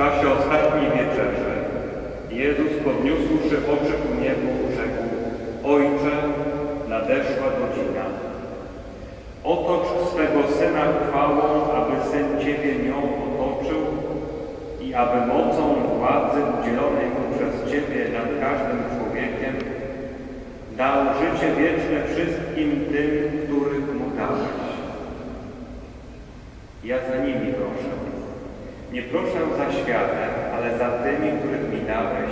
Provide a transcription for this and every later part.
czasie ostatniej wieczerzy Jezus podniósłszy oczy ku niebu, rzekł Ojcze, nadeszła godzina. Otocz swego Syna chwałą, aby Syn Ciebie nią otoczył i aby mocą władzy udzielonej Mu przez Ciebie nad każdym człowiekiem dał życie wieczne wszystkim tym, których Mu dałeś. Ja za nimi proszę. Nie proszę za światem, ale za tymi, których mi dałeś,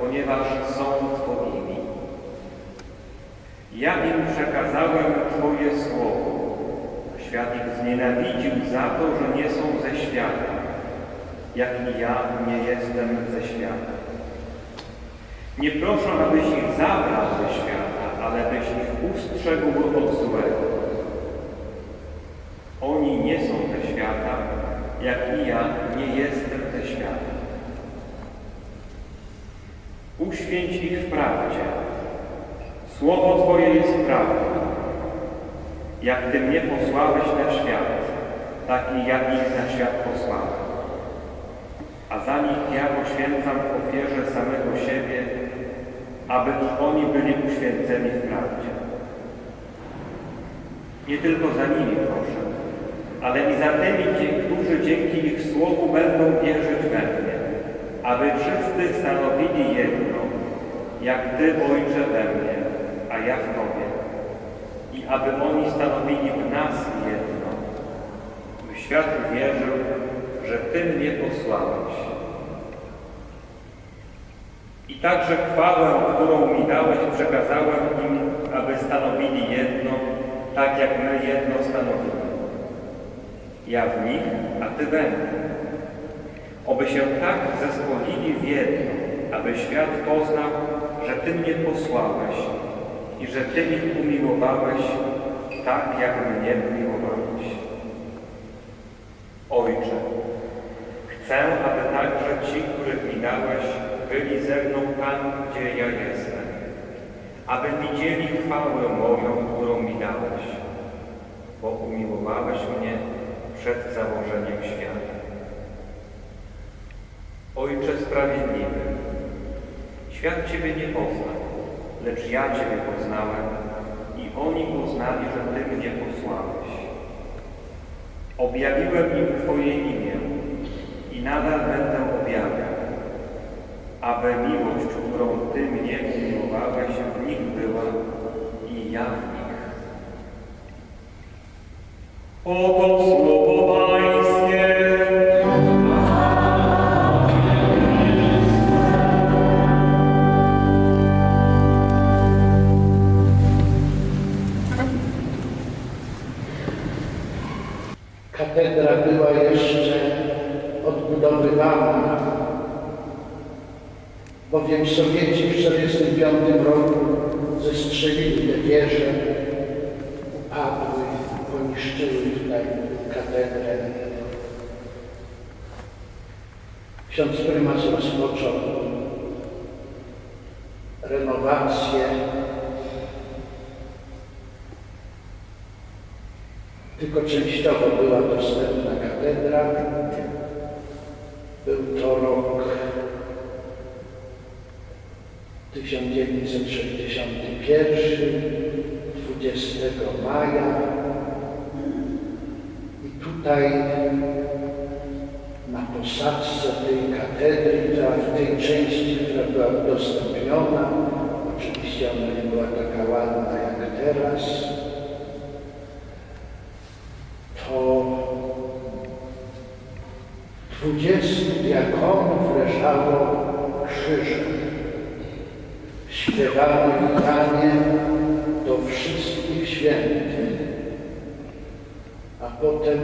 ponieważ są Twoimi. Ja im przekazałem Twoje słowo. Świat ich znienawidził za to, że nie są ze świata, jak i ja nie jestem ze świata. Nie proszę, abyś ich zabrał ze świata, ale byś ich ustrzegł od złego. Oni nie są ze świata, jak i ja nie jestem ze świata. Uświęć ich w prawdzie. Słowo Twoje jest prawdą. Jak Ty mnie posłałeś na świat, tak i ja ich na świat posłałem. A za nich ja poświęcam w ofierze samego siebie, aby i oni byli uświęceni w prawdzie. Nie tylko za nimi proszę, ale i za tymi, którzy dzięki ich słowu będą wierzyć we mnie, aby wszyscy stanowili jedno, jak Ty, Ojcze, we mnie, a ja w Tobie, i aby oni stanowili w nas jedno, by świat wierzył, że Ty mnie posłałeś. I także chwałę, którą mi dałeś, przekazałem im, aby stanowili jedno, tak jak my jedno stanowimy. Ja w nich, a Ty we mnie. Oby się tak zespolili w jedno, aby świat poznał, że Ty mnie posłałeś i że Ty ich umiłowałeś tak, jak mnie umiłowałeś. Ojcze, chcę, aby także ci, których mi dałeś, byli ze mną tam, gdzie ja jestem, aby widzieli chwałę moją, którą mi dałeś, bo umiłowałeś mnie przed założeniem świata. Ojcze sprawiedliwy, świat Ciebie nie poznał, lecz ja Ciebie poznałem i oni poznali, że Ty mnie posłałeś. Objawiłem im Twoje imię i nadal będę objawiał, aby miłość, którą Ty mnie umiłowałeś, w nich była i ja w nich. Oto Sowieci w 1945 roku zestrzelili te wieże, upadły, poniszczyły tutaj katedrę. Ksiądz prymas rozpoczął renowację tylko częściowo była dostępna katedra. 1961, 20 maja. I tutaj na posadzce tej katedry, która w tej części, która była udostępniona, oczywiście ona nie była taka ładna jak teraz, to dwudziestu diakonów leżało krzyżem. Śpiewano witanie do wszystkich świętych, a potem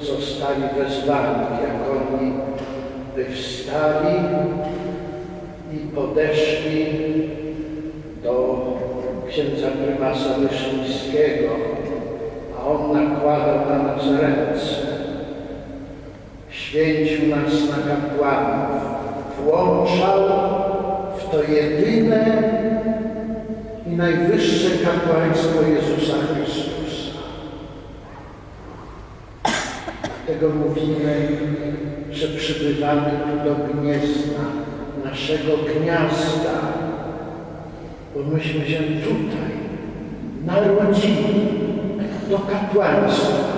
zostali wezwani diakoni, by wstali i podeszli do księdza prymasa Wyszyńskiego, a on nakładał na nas ręce. Święcił nas na kapłanów, włączał to jedyne i najwyższe kapłaństwo Jezusa Chrystusa. Dlatego mówimy, że przybywamy tu do Gniezna, naszego gniazda, bo myśmy się tutaj narodzili do kapłaństwa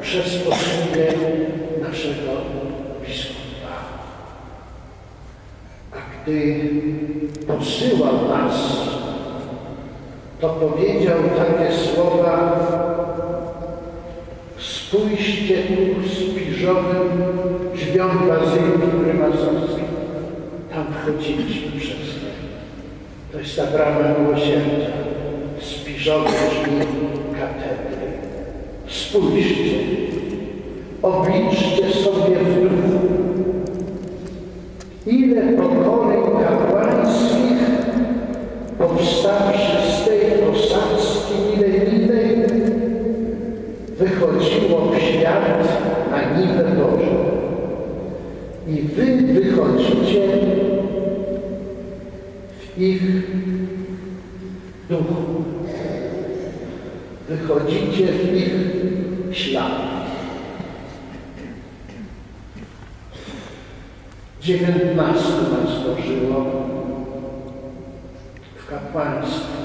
przez posługę naszego biskupa. A gdy posyłał nas, to powiedział takie słowa Spójrzcie tu z piżowym drzwiom Bazyliki Prymasowskiej. Tam wchodziliśmy przez nie. To jest ta brama miłosierdzia. Spiżowe drzwi katedry. Spójrzcie. Obliczcie sobie w duchu. Ile powstawszy z tej posadzki milenijnej wychodziło w świat na niwę Bożą. I wy wychodzicie w ich duchu. Wychodzicie w ich ślad. Dziewiętnastu nas dożyło w kapłaństwie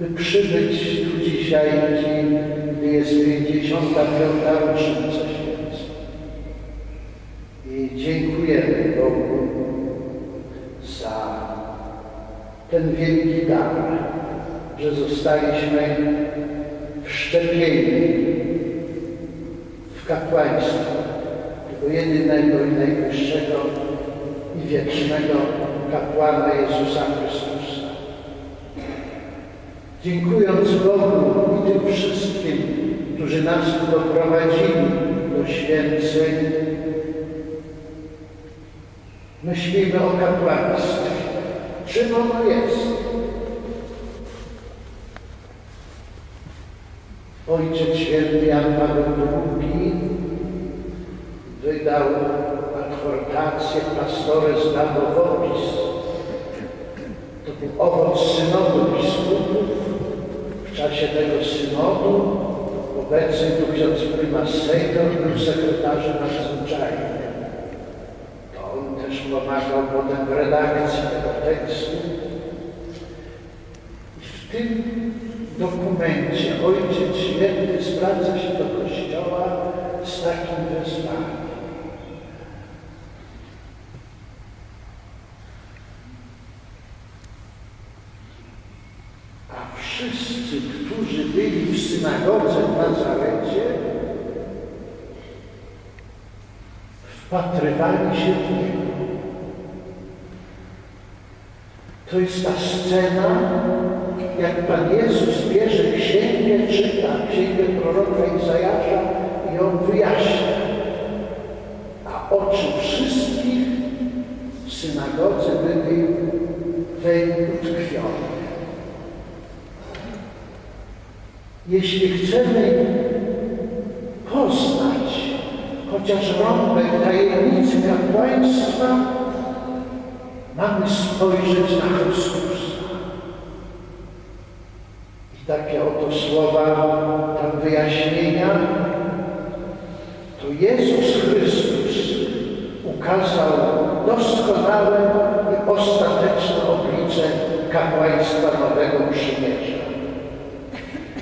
by przybyć tu dzisiaj, gdy jest 55. rocznica święceń. I dziękujemy Bogu za ten wielki dar, że zostaliśmy wszczepieni w kapłaństwo tego jedynego i najwyższego i wiecznego kapłana Jezusa Chrystusa. Dziękując Bogu i tym wszystkim, którzy nas doprowadzili do święceń, myślimy o kapłaństwie. Czym ono jest? Ojciec Święty Jan Paweł II wydał adhortację Pastores Dawowopis. To był owoc synodu biskupów. W czasie tego synodu obecny tu ksiądz prymas Sejdor był sekretarzem nadzwyczajnym. To on też pomagał potem w redakcji tego tekstu. W tym dokumencie Ojciec Święty zwraca się do Kościoła z takim wezwaniem. A wszyscy, którzy byli w synagodze w Nazarecie, wpatrywali się w Niego. To jest ta scena, jak Pan Jezus bierze księgę, czyta księgę proroka Izajasza i ją wyjaśnia. A oczy wszystkich w synagodze były utkwione. Jeśli chcemy poznać chociaż rąbek tajemnicy kapłaństwa, mamy spojrzeć na Chrystusa. I takie oto słowa tam wyjaśnienia, to Jezus Chrystus ukazał doskonałe i ostateczne oblicze kapłaństwa Nowego Przymierza.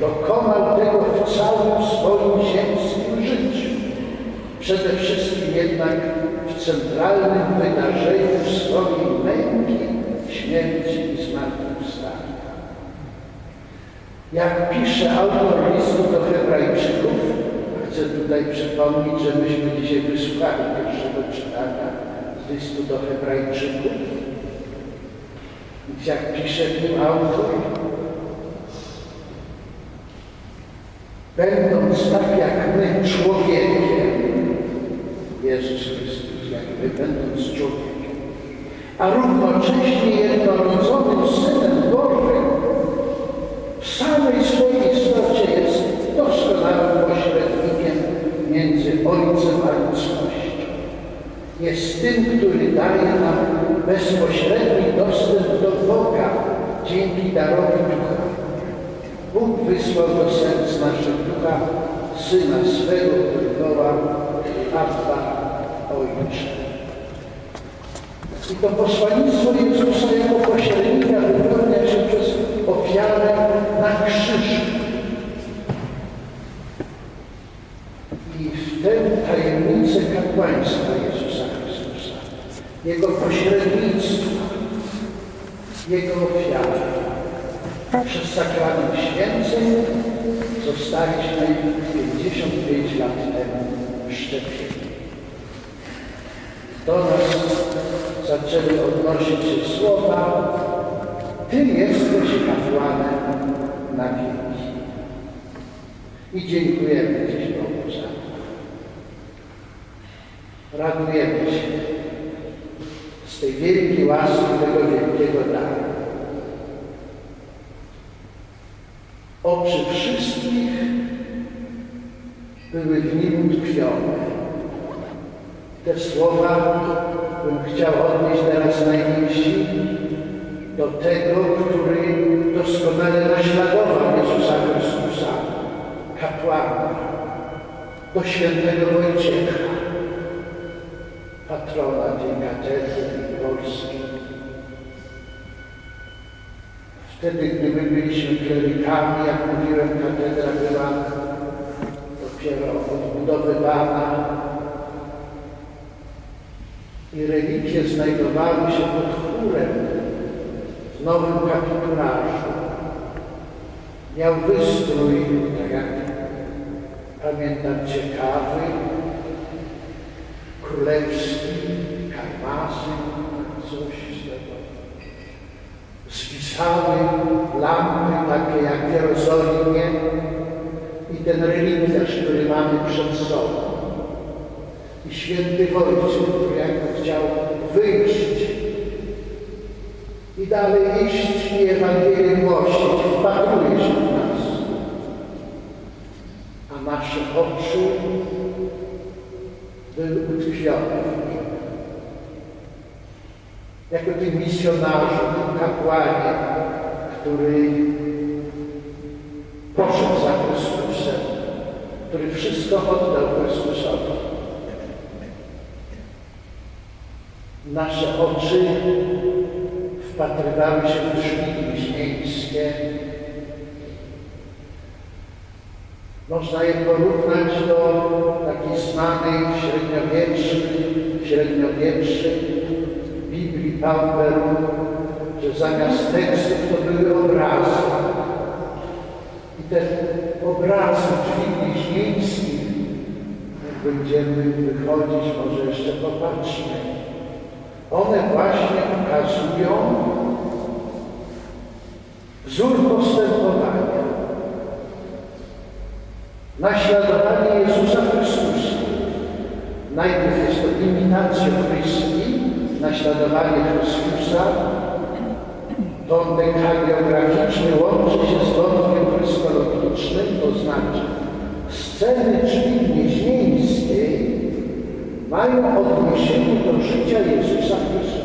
Dokonał tego w całym swoim ziemskim życiu. Przede wszystkim jednak w centralnym wydarzeniu swojej męki, śmierci i zmartwychwstania. Jak pisze autor listu do Hebrajczyków, chcę tutaj przypomnieć, że myśmy dzisiaj wysłuchali pierwszego czytania z listu do Hebrajczyków. Więc jak pisze w nim autor, będąc tak jak my człowiekiem, Jezus Chrystus, jak my będąc człowiekiem, a równocześnie jednorodzonym Synem Bożym, w samej swojej istocie jest doskonałym pośrednikiem między Ojcem a ludzkością. Jest tym, który daje nam bezpośredni dostęp do Boga dzięki darowi Ducha. Bóg wysłał do serc naszych ducha Syna swego, który woła Abba, Ojcze. I to posłannictwo Jezusa jako pośrednika wypełnia się przez ofiarę na krzyżu. I w tę tajemnicę kapłaństwa Jezusa Chrystusa, Jego pośrednictwa, Jego ofiary, przez sakrament święceń zostaliśmy 55 lat temu szczepieni. Do nas zaczęły odnosić się słowa Ty jesteś kapłanem na wieki. I dziękujemy Dziś Bogu za to. Radujemy się z tej wielkiej łaski, tego wielkiego daru. Oczy wszystkich były w nim utkwione. Te słowa bym chciał odnieść teraz najmniejsi do tego, który doskonale naśladował Jezusa Chrystusa, kapłana, do świętego Wojciecha, patrona tej katedry Polski. Wtedy, gdy my byliśmy klerykami, jak mówiłem, katedra była dopiero odbudowywana i relikwie znajdowały się pod chórem w nowym kapitularzu. Miał wystrój, tak jak pamiętam, ciekawy, królewski, karmasy, coś z tego. Spisały lampy takie jak w Jerozolimie i ten relikwiarz, który mamy przed sobą. I święty Wojciech, który jakby chciał wyjść i dalej iść i Ewangelię głosić, wpatruje się w nas. A nasze oczy były utkwione w nim. Jako tym misjonarzu, tym kapłanie, który poszedł za Chrystusem, który wszystko oddał Chrystusowi. Nasze oczy wpatrywały się w drzwi wiśnieńskie. Można je porównać do takiej znanej średniowiecznej, średniowiecznej Biblii Pamperu, że zamiast tekstów to były obrazy. I te obrazy drzwi wiśnieńskich, jak będziemy wychodzić, może jeszcze popatrzmy, one właśnie pokazują wzór postępowania. Naśladowanie Jezusa Chrystusa. Najpierw jest to imitacją Chrysti, naśladowanie Chrystusa. Wątek hagiograficzny łączy się z wątkiem chrystologicznym, to znaczy sceny drzwi gnieźnieńskiej mają odniesienie do życia Jezusa Chrystusa.